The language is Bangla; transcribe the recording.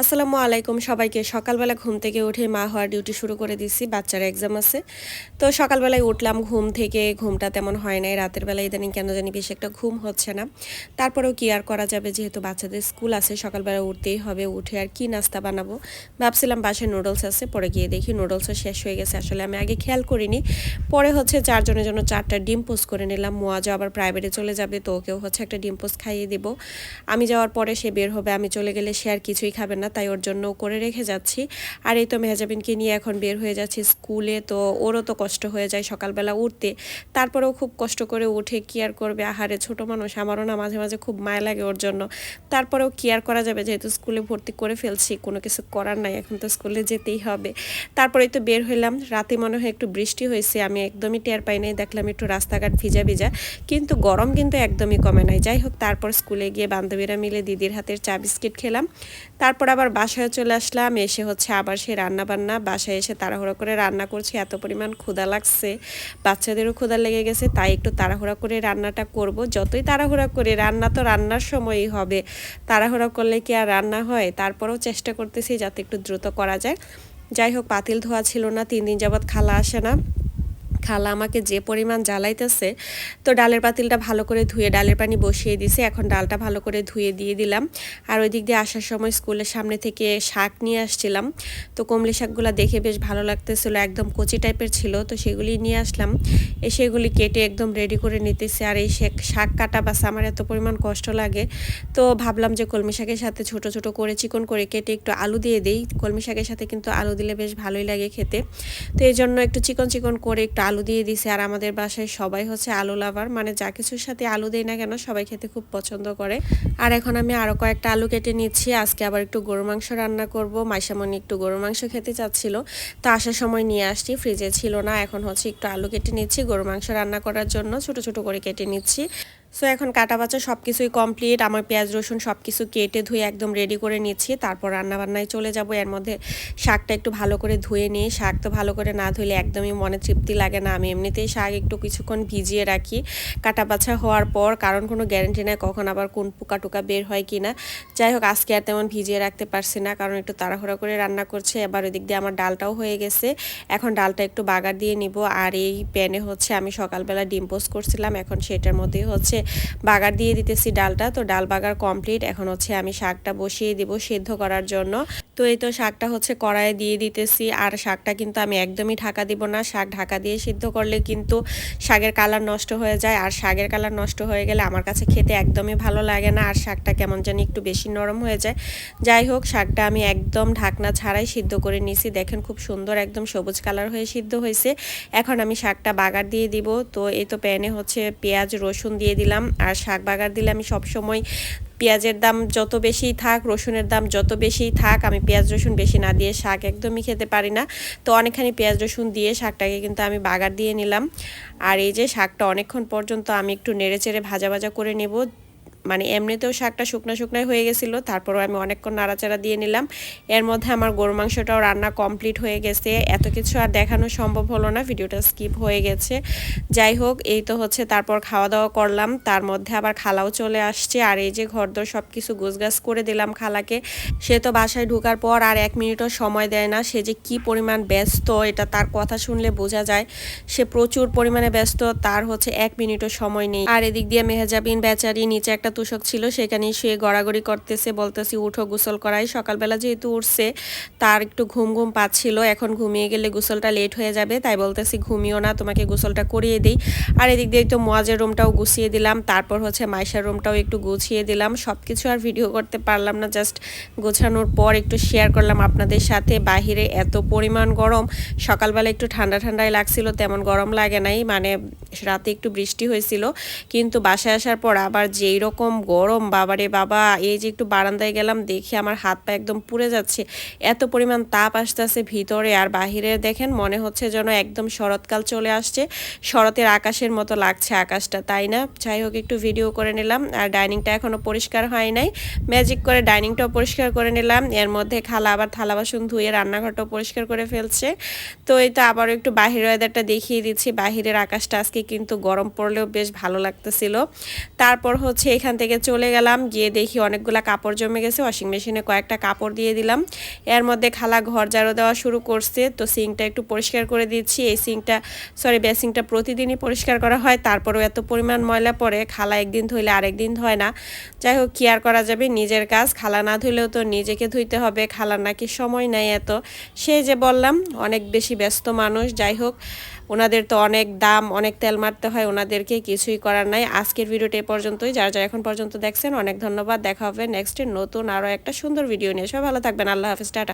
আসসালামু আলাইকুম সবাইকে। সকালবেলা ঘুম থেকে উঠে মা হওয়ার ডিউটি শুরু করে দিছি বাচ্চার এক্সাম আছে। তো সকালবেলায় উঠলাম, ঘুম থেকে ঘুমটা তেমন হয় নাই। রাতের বেলা ইদানিং কেন জানি বেশি একটা ঘুম হচ্ছে না। তারপরেও কি আর করা যাবে? যেহেতু বাচ্চাদের স্কুল আছে, সকালবেলা উঠতেই হবে, উঠে আর কি নাস্তা বানাবো? ভাবছিলাম বাসায় নুডলস আছে, পরে গিয়ে দেখি নুডলসও শেষ হয়ে গেছে। আসলে আমি আগে খেয়াল করিনি। পরে হচ্ছে চারজনের জন্য চারটা ডিম পোস্ট করে নিলাম। মোয়াজও আবার প্রাইভেটে চলে যাবে, তো ওকেও হচ্ছে একটা ডিম পোস্ট খাইয়ে দেবো। আমি যাওয়ার পরে সে বের হবে, আমি চলে গেলে সে আর কিছুই খাবে না। তাই ওর জন্য করে রেখে যাচ্ছি। আর এই তো মেহজাবিনকে নিয়ে এখন বের হয়ে যাচ্ছি স্কুলে, তো ওরও তো কষ্ট হয়ে যায় সকালবেলা উঠতে। তারপরেও খুব কষ্ট করে উঠে কি আর করবে। আহারে, ছোট মানুষ, আমারও না মাঝে মাঝে খুব মায়া লাগে ওর জন্য। তারপরেও কেয়ার করা যাবে, যেহেতু স্কুলে ভর্তি করে ফেলছি, কোনো কিছু করার নাই, এখন তো স্কুলে যেতেই হবে। তারপরেই তো বের হইলাম, রাতে মনে হয় একটু বৃষ্টি হয়েছে, আমি একদমই টের পাই নাই, দেখলাম একটু রাস্তাঘাট ভিজা ভিজা, কিন্তু গরম কিন্তু একদমই কমে নাই। যাই হোক, তারপর স্কুলে গিয়ে বান্ধবীরা মিলে দিদির হাতের চা বিস্কিট খেলাম। তারপর আবার বাসায় চলে আসলাম, এসে হচ্ছে আবার সে রান্না বান্না বাসায় এসে তাড়াহুড়া করে রান্না করছি, এত পরিমাণ ক্ষুধা লাগছে, বাচ্চাদেরও ক্ষুধা লেগে গেছে, তাই একটু তাড়াহুড়া করে রান্নাটা করব। যতই তাড়াহুড়া করে, রান্না তো রান্নার সময়ই হবে, তাড়াহুড়া করলে কি আর রান্না হয়? তারপরেও চেষ্টা করতেছি যাতে একটু দ্রুত করা যায়। যাই হোক পাতিল ধোয়া ছিল না, তিন দিন যাবৎ খালা আসে না। খালা আমাকে যে পরিমাণ জ্বালাইতেছে, তো ডালের পাতিলটা ভালো করে ধুয়ে ডালের পানি বসিয়ে দিছে। এখন ডালটা ভালো করে ধুয়ে দিয়ে দিলাম। আর ওই দিক দিয়ে আসার সময় স্কুলের সামনে থেকে শাক নিয়ে আসছিলাম। তো কমলি শাকগুলো দেখে বেশ ভালো লাগতেছিল, একদম কচি টাইপের ছিল। তো সেগুলি নিয়ে আসলাম। এ সেগুলি কেটে একদম রেডি করে নিতেছে। আর এই শাক কাটা বাস আমার এত পরিমাণ কষ্ট লাগে। তো ভাবলাম যে কলমি শাকের সাথে ছোট ছোট করে চিকন করে কেটে একটু আলু দিয়ে দিই। কলমি শাকের সাথে কিন্তু আলু দিলে বেশ ভালোই লাগে খেতে। তো এই জন্য একটু চিকন চিকন করে একটু আলু দিয়ে দিছে, আর আমাদের বাসায় সবাই হচ্ছে আলু লাভার। মানে যা কিছুর সাথে আলু দেয় না কেন, সবাই খেতে খুব পছন্দ করে। আর এখন আমি আরও কয়েকটা আলু কেটে নিচ্ছি। আজকে আবার একটু গরু মাংস রান্না করব। মাইসামনি একটু গরু মাংস খেতে চাচ্ছিল, তো আসার সময় নিয়ে আসছি ফ্রিজে ছিল না। এখন হচ্ছে একটু আলু কেটে নিচ্ছি গরু মাংস রান্না করার জন্য ছোট ছোট করে কেটে নিচ্ছি। সো এখন কাটা বাচ্চা সব কিছুই কমপ্লিট আমার পেঁয়াজ, রসুন সব কিছু কেটে ধুয়ে একদম রেডি করে নিচ্ছি। তারপর রান্নাবান্নায় চলে যাব। এর মধ্যে শাকটা একটু ভালো করে ধুয়ে নিই। শাক তো ভালো করে না ধুলে একদমই মনে তৃপ্তি লাগে না। আমি এমনিতেই শাক একটু কিছুক্ষণ ভিজিয়ে রাখি। কাটা বাছা হওয়ার পর, কারণ কোনো গ্যারেন্টি নেই কখন আবার কোন পোকা টোকা বের হয় কি না। যাই হোক, আজকে আর তেমন ভিজিয়ে রাখতে পারছি না, কারণ একটু তাড়াহুড়া করে রান্না করছে। এবার ওই দিক দিয়ে আমার ডালটাও হয়ে গেছে। এখন ডালটা একটু বাগার দিয়ে নিব। আর এই প্যানে হচ্ছে আমি সকালবেলা ডিম পোস্ট করছিলাম। এখন সেটার মধ্যেই হচ্ছে বাগার দিয়ে দিতেছি ডালটা। তো ডাল বাগার কমপ্লিট। এখন হচ্ছে আমি শাকটা বসিয়ে দিব সেদ্ধ করার জন্য। তো এই তো শাকটা হচ্ছে কড়াইয়ে দিয়ে দিতেছি। আর শাকটা কিন্তু আমি একদমই ঢাকা দিব না। শাক ঢাকা দিয়ে সিদ্ধ করলে কিন্তু শাকের কালার নষ্ট হয়ে যায়। আর শাকের কালার নষ্ট হয়ে গেলে আমার কাছে খেতে একদমই ভালো লাগে না। আর শাকটা কেমন জানি একটু বেশি নরম হয়ে যায়। যাই হোক, শাকটা আমি একদম ঢাকনা ছাড়াই সিদ্ধ করে নিছি। দেখেন খুব সুন্দর একদম সবুজ কালার হয়ে সিদ্ধ হয়েছে। এখন আমি শাকটা বাগার দিয়ে দিব। তো এই তো প্যানে হচ্ছে পেঁয়াজ, রসুন দিয়ে দিলাম। আর শাক বাগার দিলে আমি সবসময় পেঁয়াজের দাম যত বেশি থাক, রসুনের দাম যত বেশি থাক, আমি পেঁয়াজ, রসুন বেশি না দিয়ে শাক একদমই খেতে পারি না। তো অনেকখানি পেঁয়াজ, রসুন দিয়ে শাকটাকে কিন্তু আমি বাগার দিয়ে নিলাম। আর এই যে শাকটা অনেকক্ষণ পর্যন্ত আমি একটু নেড়ে চেড়ে ভাজা ভাজা করে নেব। মানে এমনিতেও শাকটা শুকনো শুকনাই হয়ে গেছিল, তারপরও আমি অনেকক্ষণ নাড়াচাড়া দিয়ে নিলাম। এর মধ্যে আমার গরু মাংসটাও রান্না কমপ্লিট হয়ে গেছে। এত কিছু আর দেখানো সম্ভব হলো না, ভিডিওটা স্কিপ হয়ে গেছে। যাই হোক, এই তো হচ্ছে, তারপর খাওয়া দাওয়া করলাম। তার মধ্যে আবার খালাও চলে আসছে, আর এই যে ঘরদোর সব কিছু গোছগাছ করে দিলাম খালাকে। সে তো বাসায় ঢোকার পর আর এক মিনিটও সময় দেয় না, সে যে কি পরিমাণ ব্যস্ত, এটা তার কথা শুনলে বোঝা যায়। সে প্রচুর পরিমাণে ব্যস্ত, তার হচ্ছে এক মিনিটও সময় নেই। আর এদিক দিয়ে মেহেজাবিন, বেচারি, নিচে একটা তুষক ছিল, সেখানেই শুয়ে গড়াগড়ি করতেছে, বলতেছি, উঠো, গোসল করাই। সকালবেলা যেহেতু উঠছে, তার একটু ঘুম ঘুম পাচ্ছিল। এখন ঘুমিয়ে গেলে গোসলটা লেট হয়ে যাবে, তাই বলতেছি, ঘুমিও না, তোমাকে গোসলটা করিয়ে দিই। আর এদিক দিয়ে একটু মোয়াজের রুমটাও গুছিয়ে দিলাম, তারপর হচ্ছে মাইশার রুমটাও একটু গুছিয়ে দিলাম। সব কিছু আর ভিডিও করতে পারলাম না জাস্ট গোছানোর পর একটু শেয়ার করলাম আপনাদের সাথে। বাহিরে এত পরিমাণ গরম, সকালবেলা একটু ঠান্ডা ঠান্ডাই লাগছিল, তেমন গরম লাগে নাই মানে রাতে একটু বৃষ্টি হয়েছিল। কিন্তু বাসায় আসার পর আবার যেই রকম এরকম গরম, বাবারে বাবা, এই যে একটু বারান্দায় গেলাম, দেখি আমার হাত পা একদম পুড়ে যাচ্ছে। এত পরিমাণ তাপ আসতেছে ভিতরে আর বাহিরে, দেখেন মনে হচ্ছে যেন একদম শরৎকাল চলে আসছে। শরতের আকাশের মতো লাগছে আকাশটা, তাই না? যাই হোক, একটু ভিডিও করে নিলাম। আর ডাইনিংটা এখনও পরিষ্কার হয় নাই। ম্যাজিক করে ডাইনিংটাও পরিষ্কার করে নিলাম। এর মধ্যে খালা আবার থালা বাসন ধুয়ে রান্নাঘরটাও পরিষ্কার করে ফেলছে। তো এই তো আবারও একটু বাহির ওয়েদারটা দেখিয়ে দিচ্ছি। বাহিরের আকাশটা আজকে কিন্তু গরম পড়লেও বেশ ভালো লাগতেছিল। তারপর হচ্ছে এখানে এখান থেকে চলে গেলাম। গিয়ে দেখি অনেকগুলা কাপড় জমে গেছে। ওয়াশিং মেশিনে কয়েকটা কাপড় দিয়ে দিলাম। এর মধ্যে খালা ঘর ঝাড়ু দেওয়া শুরু করছে। তো সিঙ্কটা একটু পরিষ্কার করে দিচ্ছি। এই সিঙ্কটা সরি বেসিংটা প্রতিদিনই পরিষ্কার করা হয়। তারপরেও এত পরিমাণ ময়লা পড়ে, খালা একদিন ধুইলে আরেকদিন ধয় না। যাই হোক, কি আর করা যাবে? নিজের কাজ। খালা না ধুইলেও তো নিজেকে ধুইতে হবে। খালার নাকি সময় নাই এত। সে যে বললাম, অনেক বেশি ব্যস্ত মানুষ। যাই হোক ওনাদের তো অনেক দাম, অনেক তেল মারতে হয়, ওনাদেরকে কিছুই করার নাই। আজকের ভিডিওটা এ পর্যন্তই। যারা যারা এখন পর্যন্ত দেখছেন, অনেক ধন্যবাদ। দেখা হবে নেক্সটে নতুন আরও একটা সুন্দর ভিডিও নিয়ে। সবাই ভালো থাকবেন। আল্লাহ হাফিজ। টাটা।